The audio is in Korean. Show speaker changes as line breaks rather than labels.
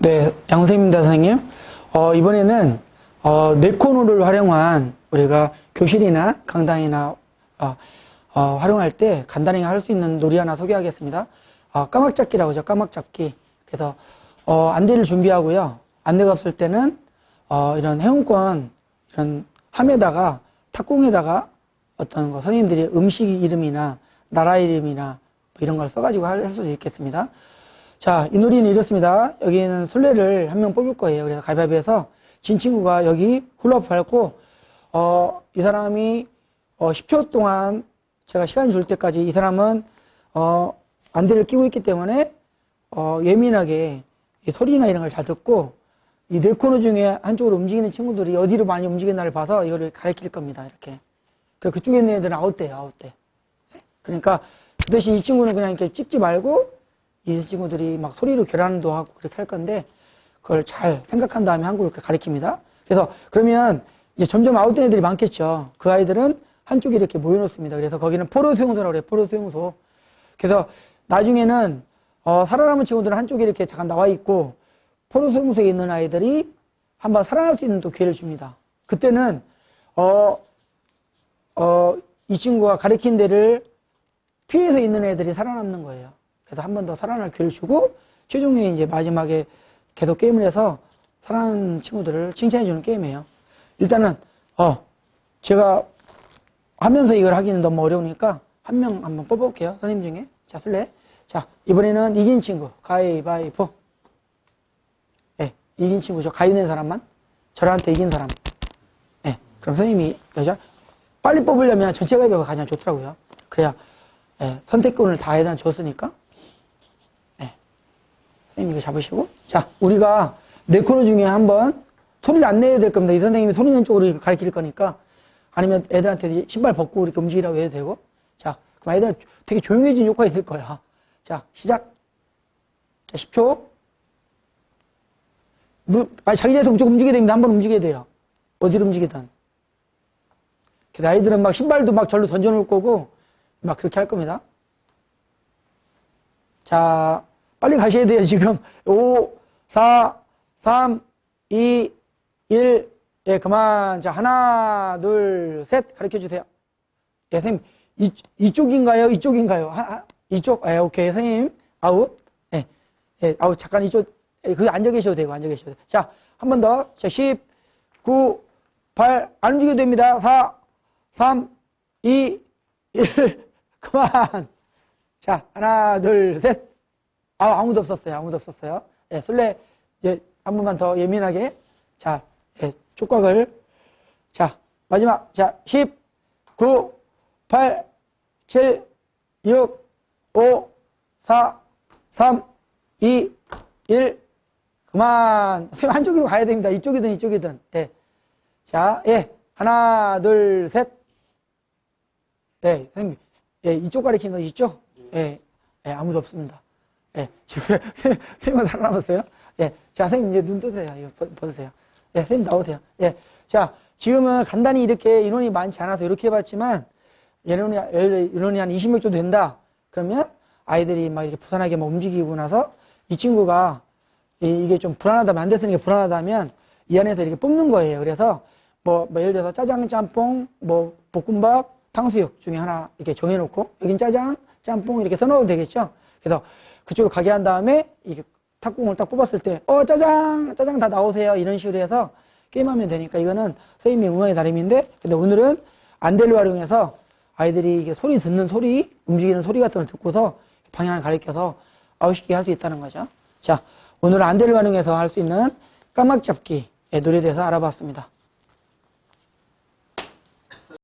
네, 양선생입니다, 선생님. 어, 이번에는, 어, 네코노를 활용한 우리가 교실이나 강당이나, 어, 어, 활용할 때 간단히 할 수 있는 놀이 하나 소개하겠습니다. 어, 까막잡기라고 하죠, 까막잡기. 그래서, 어, 안대를 준비하고요. 안대가 없을 때는, 어, 이런 해운권, 이런 함에다가, 탁공에다가 어떤 거, 선생님들이 음식 이름이나, 나라 이름이나, 뭐 이런 걸 써가지고 할 수도 있겠습니다. 자, 이 놀이는 이렇습니다. 여기는 술래를 한 명 뽑을 거예요. 그래서 가위바위보에서 진 친구가 여기 훌라후프 밟고, 어, 이 사람이, 어, 10초 동안 제가 시간 줄 때까지 이 사람은, 어, 안대를 끼고 있기 때문에, 어, 예민하게 이 소리나 이런 걸 잘 듣고, 이 네 코너 중에 한쪽으로 움직이는 친구들이 어디로 많이 움직이나를 봐서 이거를 가르칠 겁니다. 이렇게. 그리고 그쪽에 있는 애들은 아웃돼요, 아웃돼. 그러니까 그 대신 이 친구는 그냥 이렇게 찍지 말고 이 친구들이 막 소리로 계란도 하고 그렇게 할 건데 그걸 잘 생각한 다음에 한국을 가리킵니다. 그래서 그러면 이제 점점 아웃된 애들이 많겠죠. 그 아이들은 한쪽에 이렇게 모여놓습니다. 그래서 거기는 포로 수용소라고 그래요. 포로 수용소. 그래서 나중에는 어, 살아남은 친구들은 한쪽에 이렇게 잠깐 나와 있고 포로 수용소에 있는 아이들이 한번 살아날 수 있는 또 기회를 줍니다. 그때는 어, 어, 이 친구가 가리킨 데를 피해서 있는 애들이 살아남는 거예요. 그래서 한 번 더 살아날 기회를 주고 최종에 이제 마지막에 계속 게임을 해서 살아난 친구들을 칭찬해주는 게임이에요. 일단은 어 제가 하면서 이걸 하기는 너무 어려우니까 한 명 한번 뽑아볼게요. 선생님 중에 자 술래 자 이번에는 이긴 친구 가위바위보 예 이긴 친구 저 가위 낸 사람만 저한테 이긴 사람 예 그럼 선생님이 여자 빨리 뽑으려면 전체 가위바위보가 가장 좋더라고요. 그래야 예, 선택권을 다 해다 줬으니까 네. 선생님 이거 잡으시고. 자 우리가 네 코너 중에 한번 소리를 안 내야 될 겁니다. 이 선생님이 소리 내는 쪽으로 가르칠 거니까. 아니면 애들한테 신발 벗고 이렇게 움직이라고 해도 되고. 자 그럼 애들은 되게 조용해진 효과가 있을 거야. 자 시작. 자 10초. 뭐, 아니, 자기 자리에서 무조건 움직여야 됩니다. 한번 움직여야 돼요. 어디로 움직이든. 그래서 아이들은 막 신발도 막 절로 던져놓을 거고 막 그렇게 할 겁니다. 자, 빨리 가셔야 돼요, 지금. 5, 4, 3, 2, 1. 예, 그만. 자, 하나, 둘, 셋. 가르쳐 주세요. 예, 선생님. 이, 이쪽인가요? 이쪽인가요? 하, 하, 이쪽? 예, 오케이. 선생님. 아웃. 예, 예, 아웃. 잠깐 이쪽. 예, 그 앉아 계셔도 되고, 앉아 계셔도 돼요. 자, 한 번 더. 자, 10, 9, 8. 안 움직여도 됩니다. 4, 3, 2, 1. 그만. 자, 하나, 둘, 셋. 아, 아무도 없었어요. 아무도 없었어요. 예, 술래, 예, 한 번만 더 예민하게. 자, 예, 촉각을. 자, 마지막. 자, 10, 9, 8, 7, 6, 5, 4, 3, 2, 1. 그만. 선생님, 한쪽으로 가야 됩니다. 이쪽이든 이쪽이든. 예. 자, 예. 하나, 둘, 셋. 예, 선생님. 예, 이쪽 가리킨 거 있죠? 예, 예, 아무도 없습니다. 예, 지금 세명 살아남았어요. 예, 자, 선생님 이제 눈 뜨세요. 이거 벗- 벗으세요. 예, 선생님 나오세요. 예, 자, 지금은 간단히 이렇게 인원이 많지 않아서 이렇게 해봤지만, 인원이, 인원이 한 20명 정도 된다. 그러면 아이들이 막 이렇게 부산하게 막 움직이고 나서 이 친구가 이- 이게 좀 불안하다면, 안 됐으니까 불안하다면 이 안에서 이렇게 뽑는 거예요. 그래서 뭐, 뭐 예를 들어서 짜장, 짬뽕, 뭐 볶음밥, 탕수육 중에 하나 이렇게 정해놓고 여긴 짜장, 짬뽕 이렇게 써놓어도 되겠죠. 그래서 그쪽으로 가게 한 다음에 이게 탁구공을 딱 뽑았을 때, 어 짜장, 짜장 다 나오세요 이런 식으로 해서 게임하면 되니까 이거는 선생님의 응원의 나름인데, 근데 오늘은 안대를 활용해서 아이들이 이게 소리 듣는 소리, 움직이는 소리 같은 걸 듣고서 방향을 가리켜서 아웃시키게 할 수 있다는 거죠. 자, 오늘은 안대를 활용해서 할 수 있는 까막잡기의 놀이에 대해서 알아봤습니다.